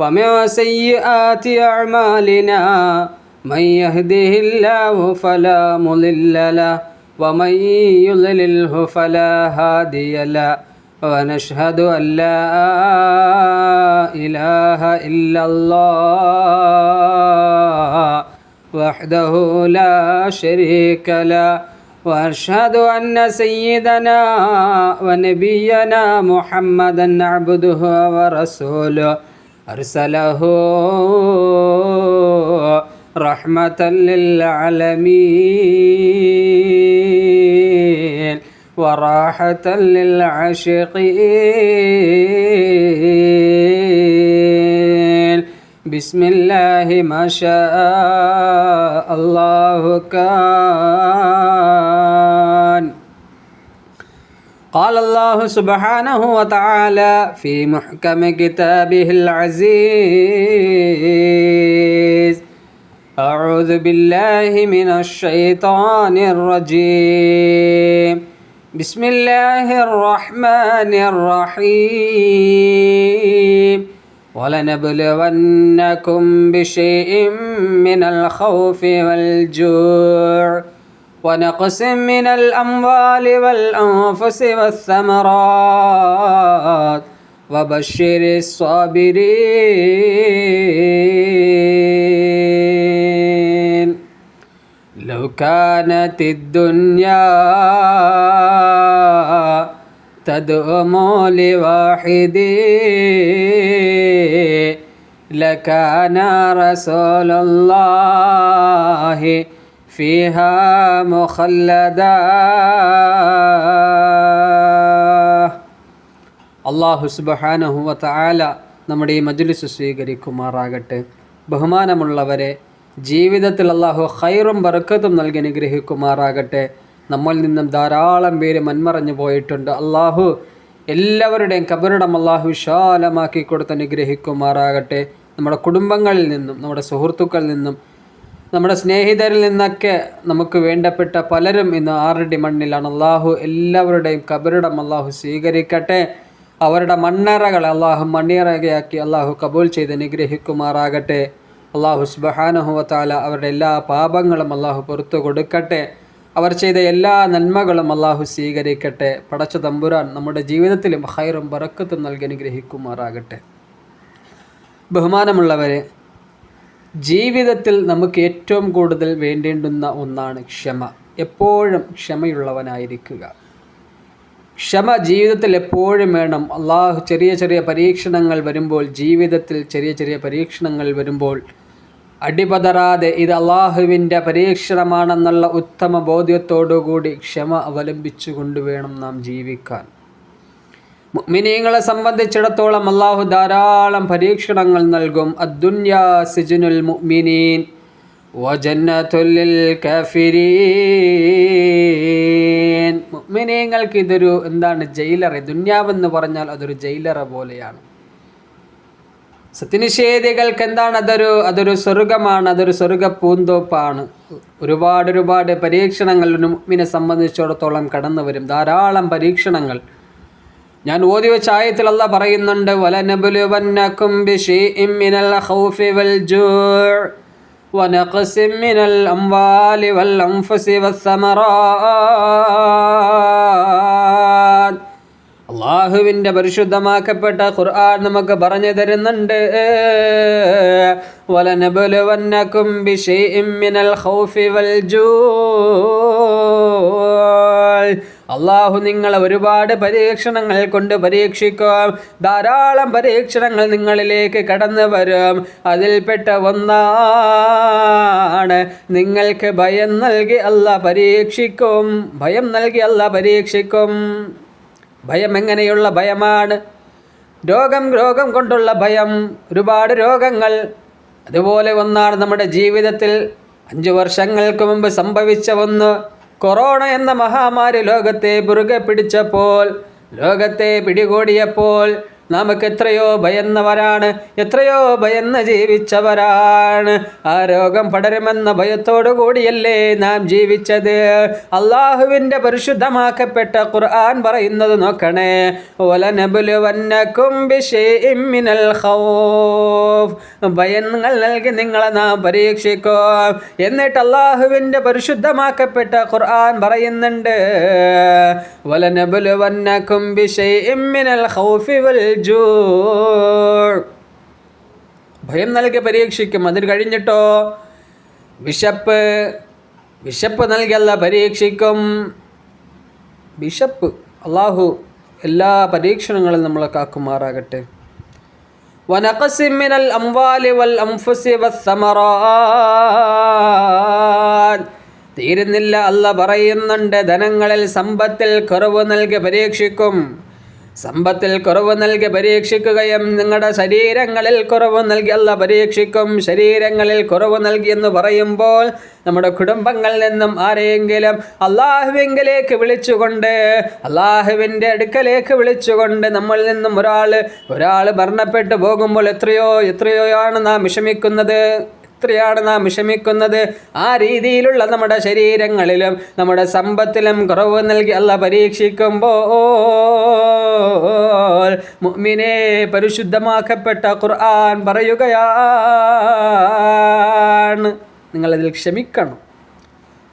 ومن سيئات أعمالنا من يهده الله فلا مضل له ومن يضلله فلا هادي له ونشهد أن لا إله إلا الله وحده لا شريك له وأشهد أن سيدنا ونبينا محمدا عبده ورسوله أرسله رحمة للعالمين وراحة للعاشقين. بسم الله ما شاء الله كان. قال الله سبحانه وتعالى في محكم كتابه العزيز. أعوذ بالله من الشيطان الرجيم. بسم الله الرحمن الرحيم. ولنبلونكم بشيء من الخوف والجوع. ونقص من الأموال والأنفس والثمرات وبشر الصابرين. لو كانت الدنيا تدوم لواحد لكان رسول الله فيها مخلدا അള്ളാഹു സുബഹാനഹുവ താല നമ്മുടെ ഈ മജ്ലിസ് സ്വീകരിക്കുമാറാകട്ടെ ബഹുമാനമുള്ളവരെ ജീവിതത്തിൽ അള്ളാഹു ഖൈറും ബർക്കത്തും നൽകി അനുഗ്രഹിക്കുമാറാകട്ടെ നമ്മളിൽ നിന്നും ധാരാളം പേര് മന്മറഞ്ഞു പോയിട്ടുണ്ട് അള്ളാഹു എല്ലാവരുടെയും കബറിടം അള്ളാഹു വിശാലമാക്കി കൊടുത്ത് അനുഗ്രഹിക്കുമാറാകട്ടെ നമ്മുടെ കുടുംബങ്ങളിൽ നിന്നും നമ്മുടെ സുഹൃത്തുക്കളിൽ നിന്നും നമ്മുടെ സ്നേഹിതരിൽ നിന്നൊക്കെ നമുക്ക് വേണ്ടപ്പെട്ട പലരും ഇന്ന് ആറടി മണ്ണിലാണ്. അള്ളാഹു എല്ലാവരുടെയും കബറിടം അള്ളാഹു സ്വീകരിക്കട്ടെ. അവരുടെ മണ്ണറകൾ അള്ളാഹു മണ്ണിറകയാക്കി അള്ളാഹു കബൂൽ ചെയ്ത് നിഗ്രഹിക്കുമാറാകട്ടെ അള്ളാഹു സുബഹാനുഹുവത്താല അവരുടെ എല്ലാ പാപങ്ങളും അള്ളാഹു പുറത്തു കൊടുക്കട്ടെ. അവർ ചെയ്ത എല്ലാ നന്മകളും അള്ളാഹു സ്വീകരിക്കട്ടെ. പടച്ച തമ്പുരാൻ നമ്മുടെ ജീവിതത്തിലും ഹൈറും ബറക്കത്തും നൽകി അനുഗ്രഹിക്കുമാറാകട്ടെ. ബഹുമാനമുള്ളവരെ ജീവിതത്തിൽ നമുക്ക് ഏറ്റവും കൂടുതൽ വേണ്ടേണ്ടുന്ന ഒന്നാണ് ക്ഷമ. എപ്പോഴും ക്ഷമയുള്ളവനായിരിക്കുക. ക്ഷമ ജീവിതത്തിൽ എപ്പോഴും വേണം. അള്ളാഹു ചെറിയ ചെറിയ പരീക്ഷണങ്ങൾ വരുമ്പോൾ ജീവിതത്തിൽ ചെറിയ ചെറിയ പരീക്ഷണങ്ങൾ വരുമ്പോൾ അടിപതറാതെ ഇത് അള്ളാഹുവിന്റെ പരീക്ഷണമാണെന്നുള്ള ഉത്തമ ബോധ്യത്തോടുകൂടി ക്ഷമ അവലംബിച്ചുകൊണ്ട് വേണം നാം ജീവിക്കാൻ. മുഅ്മിനീങ്ങളെ സംബന്ധിച്ചിടത്തോളം അള്ളാഹു ധാരാളം പരീക്ഷണങ്ങൾ നൽകും. അദ്ദുന്യാ സിജുനുൽ മുഅ്മിനീൻ വജന്നത്തുല്ലിൽ കാഫിരീൻ. മുഅ്മിനീങ്ങൾക്ക് ഇതൊരു എന്താണ് ജയിലറ? ദുന്യാവെന്ന് പറഞ്ഞാൽ അതൊരു ജയിലറ പോലെയാണ്. സത്യനിഷേധികൾക്ക് എന്താണ്? അതൊരു അതൊരു സ്വർഗമാണ് അതൊരു സ്വർഗ പൂന്തോപ്പാണ് ഒരുപാട് ഒരുപാട് പരീക്ഷണങ്ങൾ മുഅ്മിനെ സംബന്ധിച്ചിടത്തോളം കടന്നു വരും ധാരാളം പരീക്ഷണങ്ങൾ. ഞാൻ ഓതി വെച്ച ആയത്തിൽ അല്ല പറയുന്നുണ്ട് വലനബുലുവന്നക്കും ബിശൈഇൻ മിനൽ ഖൗഫി വൽ ജൂഅ് ونقص من الأموال والأنفس والثمرات അള്ളാഹുവിൻ്റെ പരിശുദ്ധമാക്കപ്പെട്ട ഖുർആൻ നമുക്ക് പറഞ്ഞു തരുന്നുണ്ട് വലനബലുവന്നക്കും ബിശൈഇൻ മിനൽ ഖൗഫി വൽ ജൂഅ് അള്ളാഹു നിങ്ങളെ ഒരുപാട് പരീക്ഷണങ്ങൾ കൊണ്ട് പരീക്ഷിക്കും. ധാരാളം പരീക്ഷണങ്ങൾ നിങ്ങളിലേക്ക് കടന്നു വരും. അതിൽപ്പെട്ട ഒന്നാണ് നിങ്ങൾക്ക് ഭയം നൽകി അല്ല പരീക്ഷിക്കും. ഭയം നൽകി അല്ല പരീക്ഷിക്കും. ഭയം എങ്ങനെയുള്ള ഭയമാണ്? രോഗം രോഗം കൊണ്ടുള്ള ഭയം. ഒരുപാട് രോഗങ്ങൾ. അതുപോലെ ഒന്നാണ് നമ്മുടെ ജീവിതത്തിൽ. അഞ്ചു വർഷങ്ങൾക്ക് മുമ്പ് സംഭവിച്ച ഒന്ന്. കൊറോണ എന്ന മഹാമാരി ലോകത്തെ മുറുകെ പിടിച്ചപ്പോൾ ലോകത്തെ പിടികൂടിയപ്പോൾ നമുക്ക് എത്രയോ ഭയന്നവരാണ് എത്രയോ ഭയന്ന് ജീവിച്ചവരാണ്. ആ രോഗം പടരുമെന്ന ഭയത്തോടു കൂടിയല്ലേ നാം ജീവിച്ചത്. അള്ളാഹുവിന്റെ പരിശുദ്ധമാക്കപ്പെട്ട ഖുർആൻ പറയുന്നത് നോക്കണേ. മിനൽ ഖൗഫ്. ഭയങ്ങൾ നൽകി നിങ്ങളെ നാം പരീക്ഷിക്കും. എന്നിട്ട് അള്ളാഹുവിന്റെ പരിശുദ്ധമാക്കപ്പെട്ട ഖുർആൻ പറയുന്നുണ്ട് വലനബുലുവന്നക്കും ബിശൈഇം മിനൽ ജൂ ഭയം നൽകി പരീക്ഷിക്കും അതിന് കഴിഞ്ഞിട്ടോ? വിശപ്പ് വിശപ്പ് നൽകിയല്ല പരീക്ഷിക്കും. വിശപ്പ് അള്ളാഹു എല്ലാ പരീക്ഷണങ്ങളും നമ്മളെ കാക്കുമാറാകട്ടെ. വനക്കസിമിനൽ മിനൽ അംവാലി വൽ അംഫുസി വസ്സമറാൻ തീരുന്നില്ല അല്ല പറയുന്നുണ്ട് ധനങ്ങളിൽ സമ്പത്തിൽ കുറവ് നൽകി പരീക്ഷിക്കും. സമ്പത്തിൽ കുറവ് നൽകി പരീക്ഷിക്കുകയും നിങ്ങളുടെ ശരീരങ്ങളിൽ കുറവ് നൽകി അല്ല പരീക്ഷിക്കും. ശരീരങ്ങളിൽ കുറവ് നൽകി എന്ന് പറയുമ്പോൾ നമ്മുടെ കുടുംബങ്ങളിൽ നിന്നും ആരെയെങ്കിലും അള്ളാഹുവിങ്കിലേക്ക് വിളിച്ചുകൊണ്ട് അള്ളാഹുവിന്റെ അടുക്കലേക്ക് വിളിച്ചുകൊണ്ട് നമ്മളിൽ നിന്നും ഒരാൾ ഒരാൾ മരണപ്പെട്ടു പോകുമ്പോൾ എത്രയോ എത്രയോ ആണ് നാം വിഷമിക്കുന്നത്? എത്രയാണ് നാം വിഷമിക്കുന്നത്. ആ രീതിയിലുള്ള നമ്മുടെ ശരീരങ്ങളിലും നമ്മുടെ സമ്പത്തിലും കുറവ് നൽകി അല്ല പരീക്ഷിക്കുമ്പോൾ മുഅ്മിനെ പരിശുദ്ധമാക്കപ്പെട്ട ഖുർആൻ പറയുകയാണ്. നിങ്ങളതിൽ ക്ഷമിക്കണം.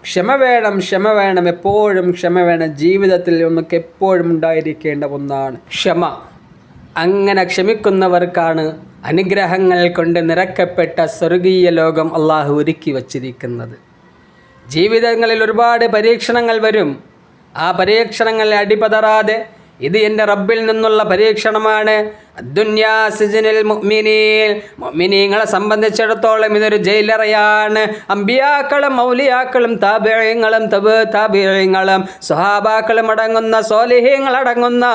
ക്ഷമ വേണം ക്ഷമ വേണം എപ്പോഴും ക്ഷമ വേണം. ജീവിതത്തിൽ നമുക്ക് എപ്പോഴും ഉണ്ടായിരിക്കേണ്ട ഒന്നാണ് ക്ഷമ. അങ്ങനെ ക്ഷമിക്കുന്നവർക്കാണ് അനുഗ്രഹങ്ങൾ കൊണ്ട് നിറക്കപ്പെട്ട സ്വർഗീയ ലോകം അള്ളാഹു ഒരുക്കി വച്ചിരിക്കുന്നത്. ജീവിതങ്ങളിൽ ഒരുപാട് പരീക്ഷണങ്ങൾ വരും. ആ പരീക്ഷണങ്ങളെ അടിപതറാതെ ഇത് എന്റെ റബ്ബിൽ നിന്നുള്ള പരീക്ഷണമാണ്. മുഅ്മിനീങ്ങളെ സംബന്ധിച്ചിടത്തോളം ഇതൊരു ജയിലറയാണ്. അമ്പിയാക്കളും മൗലിയാക്കളും താബിയങ്ങളും തബ് താബിയങ്ങളും സ്വഹാബാക്കളും അടങ്ങുന്ന സോലിഹ്യങ്ങൾ അടങ്ങുന്ന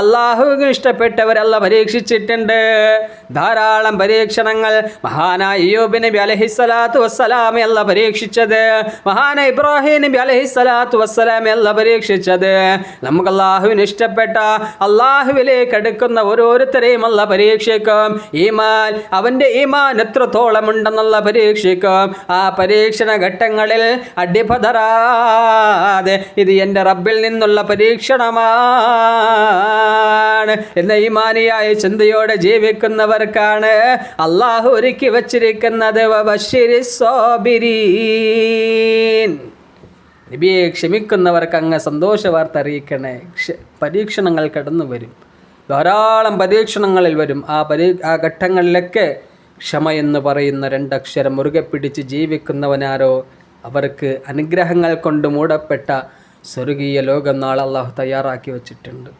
അള്ളാഹുവിന് ഇഷ്ടപ്പെട്ടവരല്ല പരീക്ഷിച്ചിട്ടുണ്ട്. ധാരാളം പരീക്ഷണങ്ങൾ മഹാനായ അയ്യൂബ് നബി അലഹിസ്സലാത്തു വസ്സലാമെ അല്ല പരീക്ഷിച്ചത്. മഹാന ഇബ്രാഹിം നബി അലഹിസ്സലാത്തു വസ്സലാമെ അല്ല പരീക്ഷിച്ചത്. നമുക്ക് അള്ളാഹുവിന് ഇഷ്ടപ്പെട്ട അള്ളാഹുവിലേക്ക് എടുക്കുന്ന അടുക്കുന്ന ഓരോരുത്തരെയും അല്ല പരീക്ഷിക്കും. ഈമാൻ അവന്റെ ഈമാൻ എത്രത്തോളം ഉണ്ടെന്നുള്ള പരീക്ഷിക്കും. ആ പരീക്ഷണ ഘട്ടങ്ങളിൽ അടിപതറാതെ ഇത് എന്റെ റബ്ബിൽ നിന്നുള്ള പരീക്ഷണമാണ്. എന്ന ഈമാനിയായ ചിന്തയോടെ ജീവിക്കുന്നവർക്കാണ് അള്ളാഹു ഒരുക്കി വച്ചിരിക്കുന്നത്. നബിയെ ക്ഷമിക്കുന്നവർക്ക് അങ്ങ് സന്തോഷ വാർത്ത അറിയിക്കണേ പരീക്ഷണങ്ങൾ കടന്നു വരും ധാരാളം പരീക്ഷണങ്ങളിൽ വരും. ആ പരീ ആ ഘട്ടങ്ങളിലൊക്കെ ക്ഷമ എന്ന് പറയുന്ന രണ്ടക്ഷരം മുറുകെ പിടിച്ച് ജീവിക്കുന്നവനാരോ അവർക്ക് അനുഗ്രഹങ്ങൾ കൊണ്ട് മൂടപ്പെട്ട സ്വർഗീയ ലോകം നാളെ അള്ളാഹു തയ്യാറാക്കി വച്ചിട്ടുണ്ട്.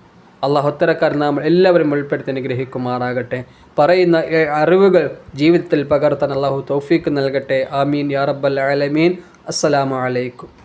അള്ളാഹു അത്തരക്കാർ നാം എല്ലാവരും ഉൾപ്പെടുത്തി അനുഗ്രഹിക്കുമാറാകട്ടെ. പറയുന്ന അറിവുകൾ ജീവിതത്തിൽ പകർത്താൻ അള്ളാഹു തൗഫീക്ക് നൽകട്ടെ. ആമീൻ യാ റബ്ബൽ ആലമീൻ. അസ്സലാമു അലൈക്കും.